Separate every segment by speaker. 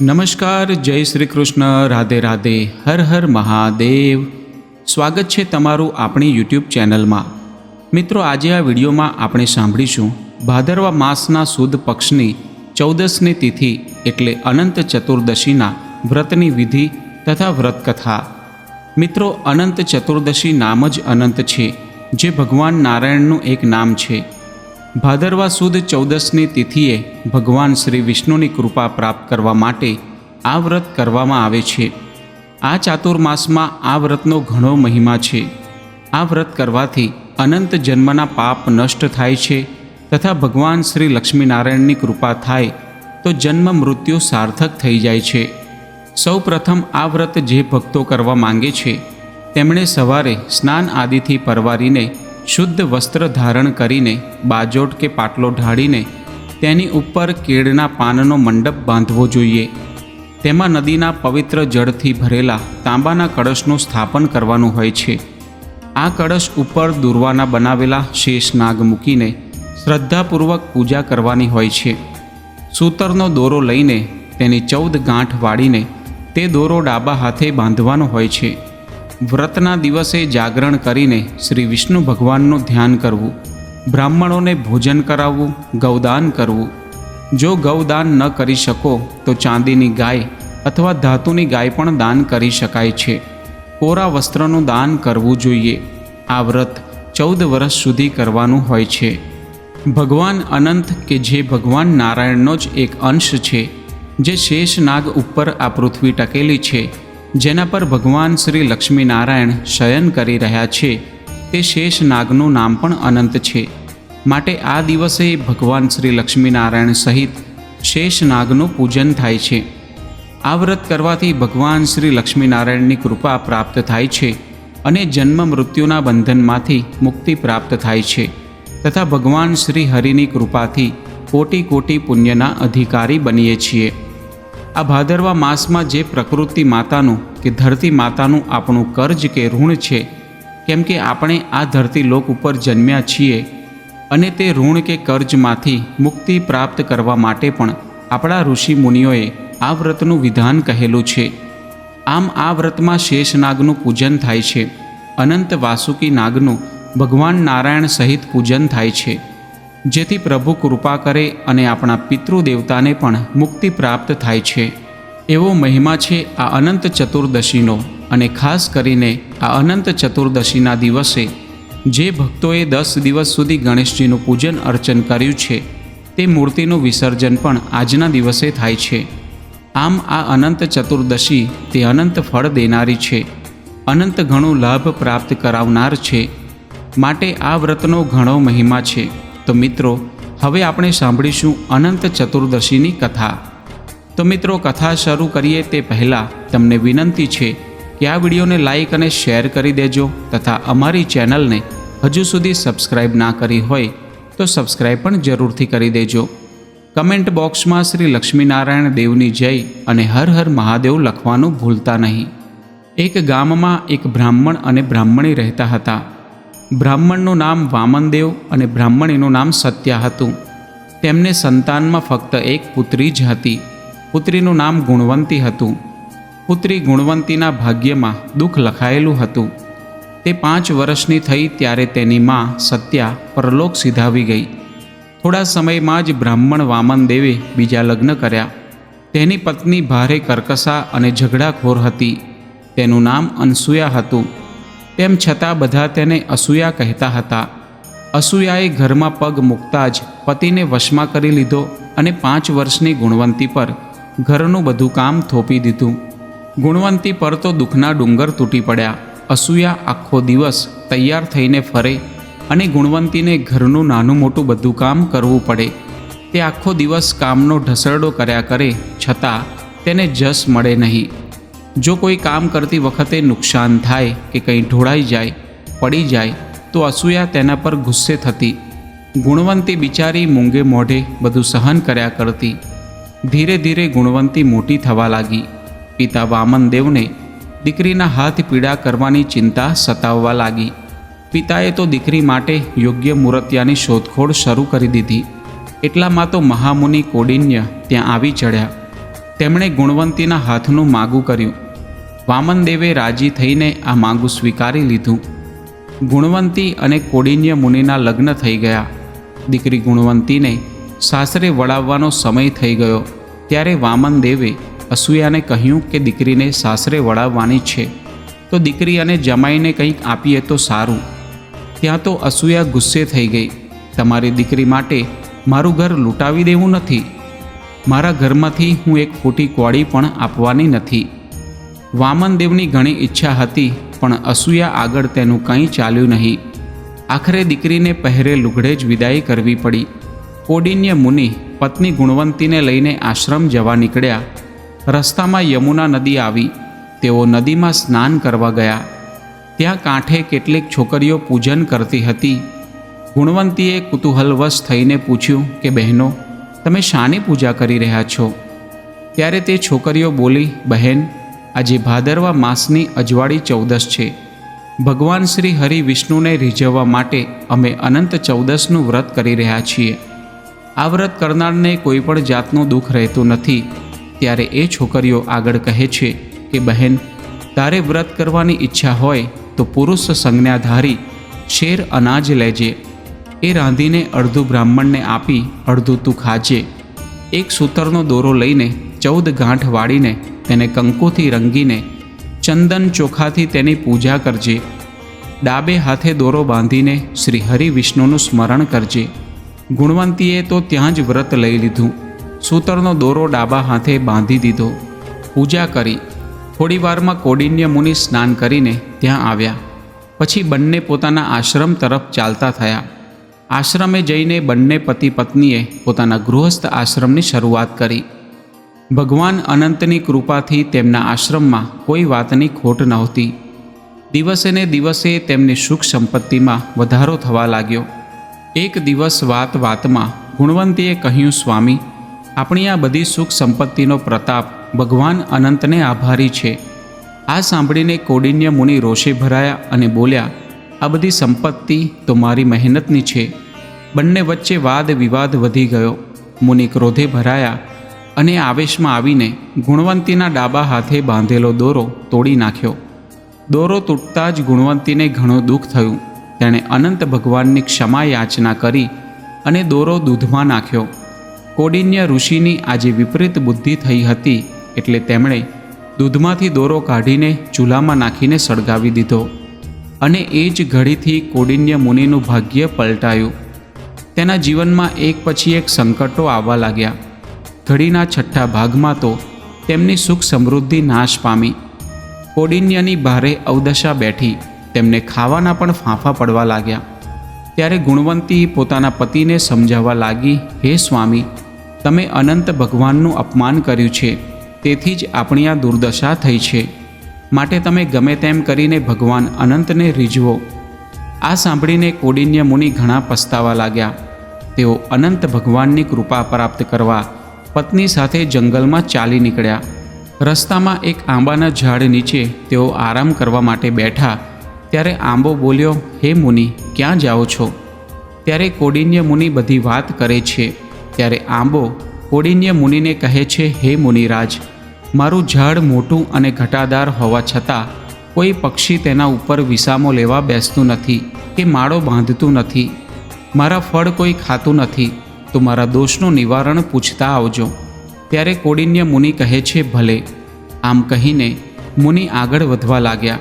Speaker 1: નમસ્કાર, જય શ્રી કૃષ્ણ, રાધે રાધે, હર હર મહાદેવ. સ્વાગત છે તમારું આપણી યુટ્યુબ ચેનલમાં. મિત્રો, આજે આ વિડીયોમાં આપણે સાંભળીશું ભાદરવા માસના સુદ પક્ષની ચૌદસની તિથિ એટલે અનંત ચતુર્દશીના વ્રતની વિધિ તથા વ્રતકથા. મિત્રો, અનંત ચતુર્દશી નામ જ અનંત છે, જે ભગવાન નારાયણનું એક નામ છે. ભાદરવા સુદ ચૌદસની તિથિએ ભગવાન શ્રી વિષ્ણુની કૃપા પ્રાપ્ત કરવા માટે આ વ્રત કરવામાં આવે છે. આ ચાતુર્માસમાં આ વ્રતનો ઘણો મહિમા છે. આ વ્રત કરવાથી અનંત જન્મના પાપ નષ્ટ થાય છે તથા ભગવાન શ્રી લક્ષ્મીનારાયણની કૃપા થાય તો જન્મ મૃત્યુ સાર્થક થઈ જાય છે. સૌ પ્રથમ આ વ્રત જે ભક્તો કરવા માંગે છે, તેમણે સવારે સ્નાન આદિથી પરવારીને શુદ્ધ વસ્ત્ર ધારણ કરીને બાજોટ કે પાટલો ઢાળીને તેની ઉપર કેળના પાનનો મંડપ બાંધવો જોઈએ. તેમાં નદીના પવિત્ર જળથી ભરેલા તાંબાના કળશનું સ્થાપન કરવાનું હોય છે. આ કળશ ઉપર દુર્વાના બનાવેલા શેષ નાગ મૂકીને શ્રદ્ધાપૂર્વક પૂજા કરવાની હોય છે. સૂતરનો દોરો લઈને તેની ચૌદ ગાંઠ વાળીને તે દોરો ડાબા હાથે બાંધવાનો હોય છે. વ્રતના દિવસે જાગરણ કરીને શ્રી વિષ્ણુ ભગવાનનું ધ્યાન કરવું, બ્રાહ્મણોને ભોજન કરાવવું, ગૌદાન કરવું. જો ગૌદાન ન કરી શકો, તો ચાંદીની ગાય અથવા ધાતુની ગાય પણ દાન કરી શકાય છે. કોરા વસ્ત્રનું દાન કરવું જોઈએ. આ વ્રત ચૌદ વર્ષ સુધી કરવાનું હોય છે. ભગવાન અનંત કે જે ભગવાન નારાયણનો જ એક અંશ છે, જે શેષ નાગ ઉપર આ પૃથ્વી ટકેલી છે. જેના પર ભગવાન શ્રી લક્ષ્મીનારાયણ શયન કરી રહ્યા છે, તે શેષ નાગનું નામ પણ અનંત છે. માટે આ દિવસે ભગવાન શ્રી લક્ષ્મીનારાયણ સહિત શેષ નાગનું પૂજન થાય છે. આ વ્રત કરવાથી ભગવાન શ્રી લક્ષ્મીનારાયણની કૃપા પ્રાપ્ત થાય છે અને જન્મ મૃત્યુના બંધનમાંથી મુક્તિ પ્રાપ્ત થાય છે તથા ભગવાન શ્રી હરિની કૃપાથી કોટી કોટી પુણ્યના અધિકારી બનીએ છીએ. આ ભાદરવા માસમાં જે પ્રકૃતિ માતાનું કે ધરતી માતાનું આપણું કર્જ કે ઋણ છે, કેમ કે આપણે આ ધરતી લોક ઉપર જન્મ્યા છીએ અને તે ઋણ કે કર્જમાંથી મુક્તિ પ્રાપ્ત કરવા માટે પણ આપણા ઋષિ મુનિઓએ આ વ્રતનું વિધાન કહેલું છે. આમ આ વ્રતમાં શેષનાગનું પૂજન થાય છે. અનંત વાસુકી નાગનું ભગવાન નારાયણ સહિત પૂજન થાય છે. જેથી પ્રભુ કૃપા કરે અને આપણા પિતૃદેવતાને પણ મુક્તિ પ્રાપ્ત થાય છે. એવો મહિમા છે આ અનંત ચતુર્દશીનો અને ખાસ કરીને આ અનંત ચતુર્દશીના દિવસે જે ભક્તોએ દસ દિવસ સુધી ગણેશજીનું પૂજન અર્ચન કર્યું છે, તે મૂર્તિનું વિસર્જન પણ આજના દિવસે થાય છે. આમ આ અનંત ચતુર્દશી તે અનંત ફળ દેનારી છે. અનંત ઘણો લાભ પ્રાપ્ત કરાવનાર છે. માટે આ વ્રતનો ઘણો મહિમા છે. તો મિત્રો, હવે આપણે સાંભળીશું અનંત ચતુર્દશીની કથા. તો મિત્રો, કથા શરૂ કરીએ તે પહેલાં તમને વિનંતી છે કે આ વિડીયોને લાઇક અને શેર કરી દેજો તથા અમારી ચેનલને હજુ સુધી સબસ્ક્રાઇબ ના કરી હોય તો સબસ્ક્રાઇબ પણ જરૂરથી કરી દેજો. કમેન્ટ બોક્સમાં શ્રી લક્ષ્મીનારાયણ દેવની જય અને હર હર મહાદેવ લખવાનું ભૂલતા નહીં. એક ગામમાં એક બ્રાહ્મણ અને બ્રાહ્મણી રહેતા હતા. બ્રાહ્મણનું નામ વામનદેવ અને બ્રાહ્મણીનું નામ સત્યા હતું. તેમને સંતાનમાં ફક્ત એક પુત્રી જ હતી. પુત્રીનું નામ ગુણવંતી હતું. પુત્રી ગુણવંતીના ભાગ્યમાં દુઃખ લખાયેલું હતું. તે પાંચ વર્ષની થઈ ત્યારે તેની મા સત્યા પરલોક સિધાવી ગઈ. થોડા સમયમાં જ બ્રાહ્મણ વામનદેવે બીજા લગ્ન કર્યા. તેની પત્ની ભારે કરકસા અને ઝઘડાખોર હતી. તેનું નામ અનસૂયા હતું. તેમ છતાં બધા તેને અસૂયા કહેતા હતા. અસૂયાએ ઘરમાં પગ મૂકતા જ પતિને વશમાં કરી લીધો અને પાંચ વર્ષની ગુણવંતી પર ઘરનું બધું કામ થોપી દીધું. ગુણવંતી પર તો દુઃખના ડુંગર તૂટી પડ્યા. અસૂયા આખો દિવસ તૈયાર થઈને ફરે અને ગુણવંતીને ઘરનું નાનું મોટું બધું કામ કરવું પડે. તે આખો દિવસ કામનો ઢસરડો કર્યા કરે છતાં તેને જસ મળે નહીં. જો કોઈ કામ કરતી વખતે નુકસાન થાય કે કંઈ ઢોળાઈ જાય, પડી જાય, તો અસૂયા તેના પર ગુસ્સે થતી. ગુણવંતી બિચારી મૂંગે મોઢે બધું સહન કર્યા કરતી. ધીરે ધીરે ગુણવંતી મોટી થવા લાગી. પિતા વામનદેવને દીકરીના હાથ પીડા કરવાની ચિંતા સતાવવા લાગી. પિતાએ તો દીકરી માટે યોગ્ય મૂર્તિયાની શોધખોળ શરૂ કરી દીધી. એટલામાં તો મહામુનિ કોડિન્ય ત્યાં આવી ચડ્યા. તેમણે ગુણવંતીના હાથનું માગું કર્યું. વામનદેવે રાજી થઈને આ માગું સ્વીકારી લીધું. ગુણવંતી અને કોડિન્ય મુનિના લગ્ન થઈ ગયા. દીકરી ગુણવંતીને સાસરે વળાવવાનો સમય થઈ ગયો. ત્યારે વામનદેવે અસૂયાને કહ્યું કે દીકરીને સાસરે વળાવવાની છે. તો દીકરી અને જમાઈને કંઈક આપીએ તો સારું. ત્યાં તો અસૂયા ગુસ્સે થઈ ગઈ. તમારી દીકરી માટે મારું ઘર લૂંટાવી દેવું નથી. મારા ઘરમાંથી હું એક ખોટી કોળી પણ આપવાની નથી. વામનદેવની ઘણી ઈચ્છા હતી, પણ અસૂયા આગળ તેનું કંઈ ચાલ્યું નહીં. આખરે દીકરીને પહેરે લુગડે જ વિદાય કરવી પડી. કોડિન્ય મુનિ પત્ની ગુણવંતીને લઈને આશ્રમ જવા નીકળ્યા. રસ્તામાં યમુના નદી આવી. તેઓ નદીમાં સ્નાન કરવા ગયા. ત્યાં કાંઠે કેટલીક છોકરીઓ પૂજન કરતી હતી. ગુણવંતીએ કુતૂહલવશ થઈને પૂછ્યું કે, બહેનો, તમે શાની પૂજા કરી રહ્યા છો? ત્યારે તે છોકરીઓ બોલી, બહેન આજે ભાદરવા માસની અજવાળી ચૌદસ છે. ભગવાન શ્રી હરિ વિષ્ણુને રીઝવવા માટે અમે અનંત ચૌદસનું વ્રત કરી રહ્યા છીએ. આ વ્રત કરનારને કોઈ પણ જાતનું દુઃખ રહેતું નથી. ત્યારે એ છોકરીઓ આગળ કહે છે કે, બહેન, તારે વ્રત કરવાની ઈચ્છા હોય તો પુરુષ સંજ્ઞાધારી શેર અનાજ લેજે. એ રાંધીને અડધું બ્રાહ્મણને આપી અડધું તું ખાજે. એક સૂતરનો દોરો લઈને ચૌદ ગાંઠ વાળીને તેને કંકુથી રંગીને ચંદન ચોખાથી તેની પૂજા કરજે. ડાબે હાથે દોરો બાંધીને શ્રી હરિ વિષ્ણુનું સ્મરણ કરજે. ગુણવંતીએ તો ત્યાં જ વ્રત લઈ લીધું. સૂતરનો દોરો ડાબા હાથે બાંધી દીધો. પૂજા કરી. થોડીવારમાં કોડિન્ય મુનિ સ્નાન કરીને ત્યાં આવ્યા. પછી બંને પોતાના આશ્રમ તરફ ચાલતા થયા. આશ્રમે જઈને બંને પતિ પત્નીએ પોતાના ગૃહસ્થ આશ્રમની શરૂઆત કરી. ભગવાન અનંતની કૃપાથી તેમના આશ્રમમાં કોઈ વાતની ખોટ નહોતી. દિવસે ને દિવસે તેમની સુખ સંપત્તિમાં વધારો થવા લાગ્યો. એક દિવસ વાત વાતમાં ગુણવંતીએ કહ્યું, સ્વામી, આપણી આ બધી સુખ સંપત્તિનો પ્રતાપ ભગવાન અનંતને આભારી છે. આ સાંભળીને કોડિન્ય મુનિ રોષે ભરાયા અને બોલ્યા, આ બધી સંપત્તિ તો મારી મહેનતની છે. બંને વચ્ચે વાદ વિવાદ વધી ગયો. મુનિ ક્રોધે ભરાયા અને આવેશમાં આવીને ગુણવંતીના ડાબા હાથે બાંધેલો દોરો તોડી નાખ્યો. દોરો તૂટતા જ ગુણવંતીને ઘણું દુઃખ થયું. તેણે અનંત ભગવાનની ક્ષમા યાચના કરી અને દોરો દૂધમાં નાખ્યો. કોડિન્ય ઋષિની આજે વિપરીત બુદ્ધિ થઈ હતી એટલે તેમણે દૂધમાંથી દોરો કાઢીને ચૂલામાં નાખીને સળગાવી દીધો અને એ જ ઘડીથી કોડિન્ય મુનિનું ભાગ્ય પલટાયું. તેના જીવનમાં એક પછી એક સંકટો આવવા લાગ્યા. ઘડીના છઠ્ઠા ભાગમાં તો તેમની સુખ સમૃદ્ધિ નાશ પામી. કોડિન્યની ભારે અવદશા બેઠી, તેમને ખાવાના પણ ફાંફા પડવા લાગ્યા. ત્યારે ગુણવંતી પોતાના પતિને સમજાવવા લાગી, હે સ્વામી, તમે અનંત ભગવાનનું અપમાન કર્યું છે, તેથી જ આપણી આ દુર્દશા થઈ છે. માટે તમે ગમે તેમ કરીને ભગવાન અનંતને રીઝવો. આ સાંભળીને કોડિન્ય મુનિ ઘણા પસ્તાવા લાગ્યા. તેઓ અનંત ભગવાનની કૃપા પ્રાપ્ત કરવા પત્ની સાથે જંગલમાં ચાલી નીકળ્યા. રસ્તામાં એક આંબાના ઝાડ નીચે તેઓ આરામ કરવા માટે બેઠા. ત્યારે આંબો બોલ્યો, હે મુનિ, ક્યાં જાઓ છો? ત્યારે કોડિન્ય મુનિ બધી વાત કરે છે. ત્યારે આંબો કોડિન્ય મુનિને કહે છે, હે મુનિરાજ, મારું ઝાડ મોટું અને ઘટાદાર હોવા છતાં કોઈ પક્ષી તેના ઉપર વિસામો લેવા બેસતું નથી કે માળો બાંધતું નથી. મારા ફળ કોઈ ખાતું નથી. તો મારા દોષનું નિવારણ પૂછતા આવજો. ત્યારે કોડિન્ય મુનિ કહે છે, ભલે. આમ કહીને મુનિ આગળ વધવા લાગ્યા.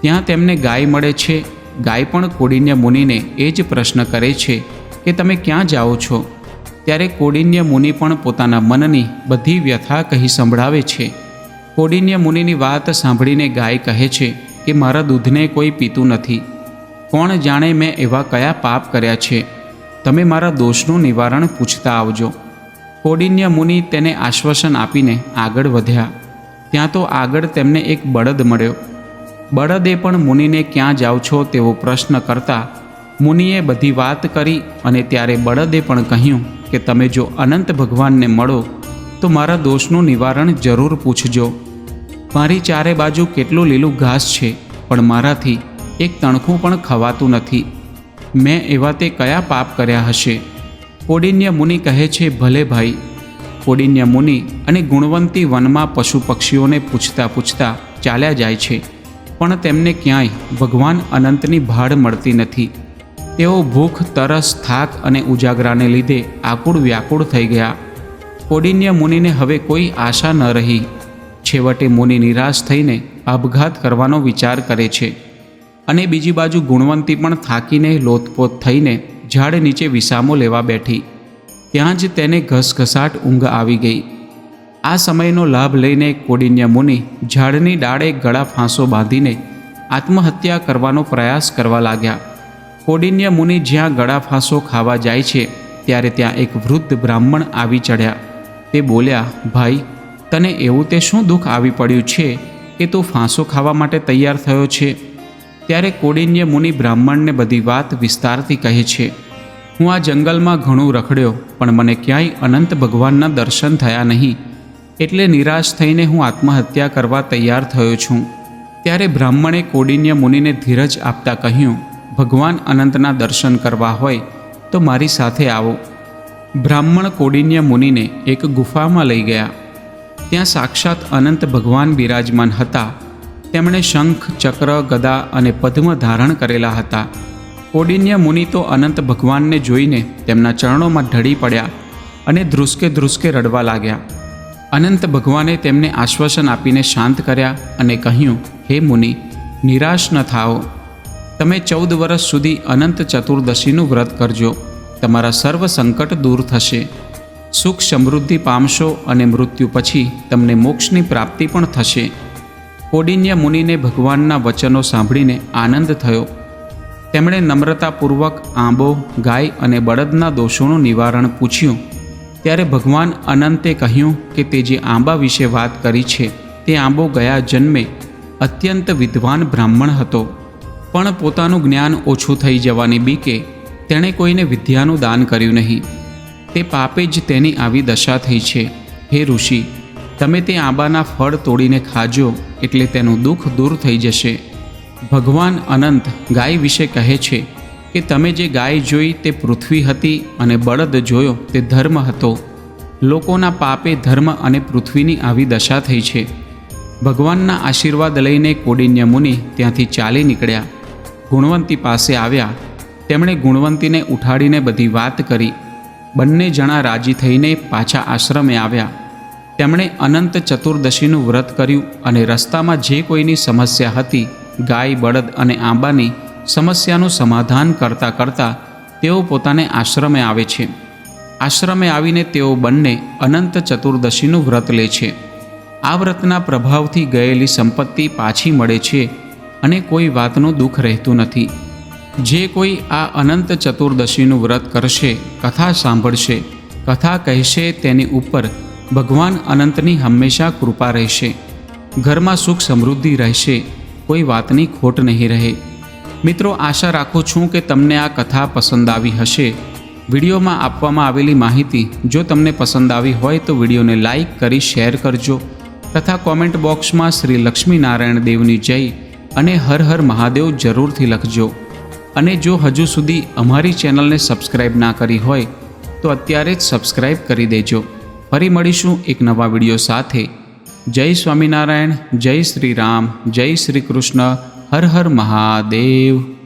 Speaker 1: ત્યાં તેમને ગાય મળે છે. ગાય પણ કોડિન્ય મુનિને એ જ પ્રશ્ન કરે છે કે તમે ક્યાં જાઓ છો? ત્યારે કોડિન્ય મુનિ પણ પોતાના મનની બધી વ્યથા કહી સંભળાવે છે. કોડિન્ય મુનિની વાત સાંભળીને ગાય કહે છે કે, મારા દૂધને કોઈ પીતું નથી. કોણ જાણે મેં એવા કયા પાપ કર્યા છે? તમે મારા દોષનું નિવારણ પૂછતા આવજો. કોડિન્ય મુનિ તેને આશ્વાસન આપીને આગળ વધ્યા. ત્યાં તો આગળ તેમને એક બળદ મળ્યો. બળદે પણ મુનિને ક્યાં જાઓ છો તેવો પ્રશ્ન કરતા મુનિએ બધી વાત કરી અને ત્યારે બળદે પણ કહ્યું કે તમે જો અનંત ભગવાનને મળો, તો મારા દોષનું નિવારણ જરૂર પૂછજો. મારી ચારે બાજુ કેટલું લીલું ઘાસ છે, પણ મારાથી એક તણખું પણ ખવાતું નથી. મેં એવા તે કયા પાપ કર્યા હશે? કોડિન્ય મુનિ કહે છે, ભલે ભાઈ. કોડિન્ય મુનિ અને ગુણવંતી વનમાં પશુ પક્ષીઓને પૂછતા પૂછતા ચાલ્યા જાય છે. પણ તેમને ક્યાંય ભગવાન અનંતની ભાળ મળતી નથી. તેઓ ભૂખ, તરસ, થાક અને ઉજાગરાને લીધે આકુળ વ્યાકુળ થઈ ગયા. કોડિન્ય મુનિને હવે કોઈ આશા ન રહી. છેવટે મુનિ નિરાશ થઈને આપઘાત કરવાનો વિચાર કરે છે. અને બીજી બાજુ ગુણવંતી પણ થાકીને લોથપોથ થઈને ઝાડ નીચે વિસામો લેવા બેઠી. ત્યાં જ તેને ઘસઘસાટ ઊંઘ આવી ગઈ. આ સમયનો લાભ લઈને કોડિન્ય મુનિ ઝાડની ડાળે ગળા ફાંસો બાંધીને આત્મહત્યા કરવાનો પ્રયાસ કરવા લાગ્યા. કોડિન્ય મુનિ જ્યાં ગળા ફાંસો ખાવા જાય છે, ત્યારે ત્યાં એક વૃદ્ધ બ્રાહ્મણ આવી ચડ્યા તે બોલ્યા, ભાઈ, તને એવું તે શું દુઃખ આવી પડ્યું છે કે તું ફાંસો ખાવા માટે તૈયાર થયો છે? ત્યારે કોડિન્ય મુનિ બ્રાહ્મણને બધી વાત વિસ્તારથી કહે છે, હું આ જંગલમાં ઘણું રખડ્યો, પણ મને ક્યાંય અનંત ભગવાનના દર્શન થયા નહીં. એટલે નિરાશ થઈને હું આત્મહત્યા કરવા તૈયાર થયો છું. ત્યારે બ્રાહ્મણે કોડિન્ય મુનિને ધીરજ આપતા કહ્યું, ભગવાન અનંતના દર્શન કરવા હોય તો મારી સાથે આવો. બ્રાહ્મણ કોડિન્ય મુનિને એક ગુફામાં લઈ ગયા. ત્યાં સાક્ષાત અનંત ભગવાન બિરાજમાન હતા તેમણે શંખ, ચક્ર, ગદા અને પદ્મ ધારણ કરેલા હતા. કોડિન્ય મુનિ તો અનંત ભગવાનને જોઈને તેમના ચરણોમાં ઢળી પડ્યા અને ધ્રુસકે ધ્રુસકે રડવા લાગ્યા. અનંત ભગવાને તેમને આશ્વાસન આપીને શાંત કર્યા અને કહ્યું, હે મુનિ, નિરાશ ન થાઓ. તમે ચૌદ વર્ષ સુધી અનંત ચતુર્દશીનું વ્રત કરજો. તમારા સર્વ સંકટ દૂર થશે. સુખ સમૃદ્ધિ પામશો અને મૃત્યુ પછી તમને મોક્ષની પ્રાપ્તિ પણ થશે. કોડિન્ય મુનિને ભગવાનના વચનો સાંભળીને આનંદ થયો. તેમણે નમ્રતાપૂર્વક આંબો, ગાય અને બળદના દોષોનું નિવારણ પૂછ્યું. ત્યારે ભગવાન અનંતે કહ્યું કે તે જે આંબા વિશે વાત કરી છે, તે આંબો ગયા જન્મે અત્યંત વિદ્વાન બ્રાહ્મણ હતો. પણ પોતાનું જ્ઞાન ઓછું થઈ જવાની બીકે તેણે કોઈને વિદ્યાનું દાન કર્યું નહીં. તે પાપે જ તેની આવી દશા થઈ છે. હે ઋષિ તમે તે આંબાના ફળ તોડીને ખાજો એટલે તેનું દુઃખ દૂર થઈ જશે. ભગવાન અનંત ગાય વિશે કહે છે કે તમે જે ગાય જોઈ તે પૃથ્વી હતી અને બળદ જોયો તે ધર્મ હતો. લોકોના પાપે ધર્મ અને પૃથ્વીની આવી દશા થઈ છે. ભગવાનના આશીર્વાદ લઈને કોડિન્ય મુનિ ત્યાંથી ચાલી નીકળ્યા. ગુણવંતી પાસે આવ્યા. તેમણે ગુણવંતીને ઉઠાડીને બધી વાત કરી. બંને જણા રાજી થઈને પાછા આશ્રમે આવ્યા. તેમણે અનંત ચતુર્દશીનું વ્રત કર્યું અને રસ્તામાં જે કોઈની સમસ્યા હતી, ગાય, બળદ અને આંબાની સમસ્યાનું સમાધાન કરતાં કરતાં તેઓ પોતાને આશ્રમે આવે છે. આશ્રમે આવીને તેઓ બંને અનંત ચતુર્દશીનું વ્રત લે છે. આ વ્રતના પ્રભાવથી ગયેલી સંપત્તિ પાછી મળે છે અને કોઈ વાતનું દુઃખ રહેતું નથી. જે કોઈ આ અનંત ચતુર્દશીનું વ્રત કરશે, કથા સાંભળશે, કથા કહેશે તેની ઉપર ભગવાન અનંતની હંમેશા કૃપા રહેશે. ઘરમાં સુખ સમૃદ્ધિ રહેશે, કોઈ વાતની ખોટ નહીં રહે. મિત્રો, આશા રાખું છું કે તમને આ કથા પસંદ આવી હશે. વિડીયોમાં આપવામાં આવેલી માહિતી જો તમને પસંદ આવી હોય તો વિડીયોને લાઈક કરી શેર કરજો તથા કોમેન્ટ બોક્સમાં શ્રી લક્ષ્મીનારાયણ દેવની જય અને હર હર મહાદેવ જરૂરથી લખજો. અને જો હજુ સુધી અમારી ચેનલને સબસ્ક્રાઇબ ના કરી હોય તો અત્યારે જ સબસ્ક્રાઇબ કરી દેજો. ફરી મળીશું એક નવા વીડિયો સાથે. જય સ્વામિનારાયણ, જય શ્રી રામ, જય શ્રી કૃષ્ણ, હર હર મહાદેવ.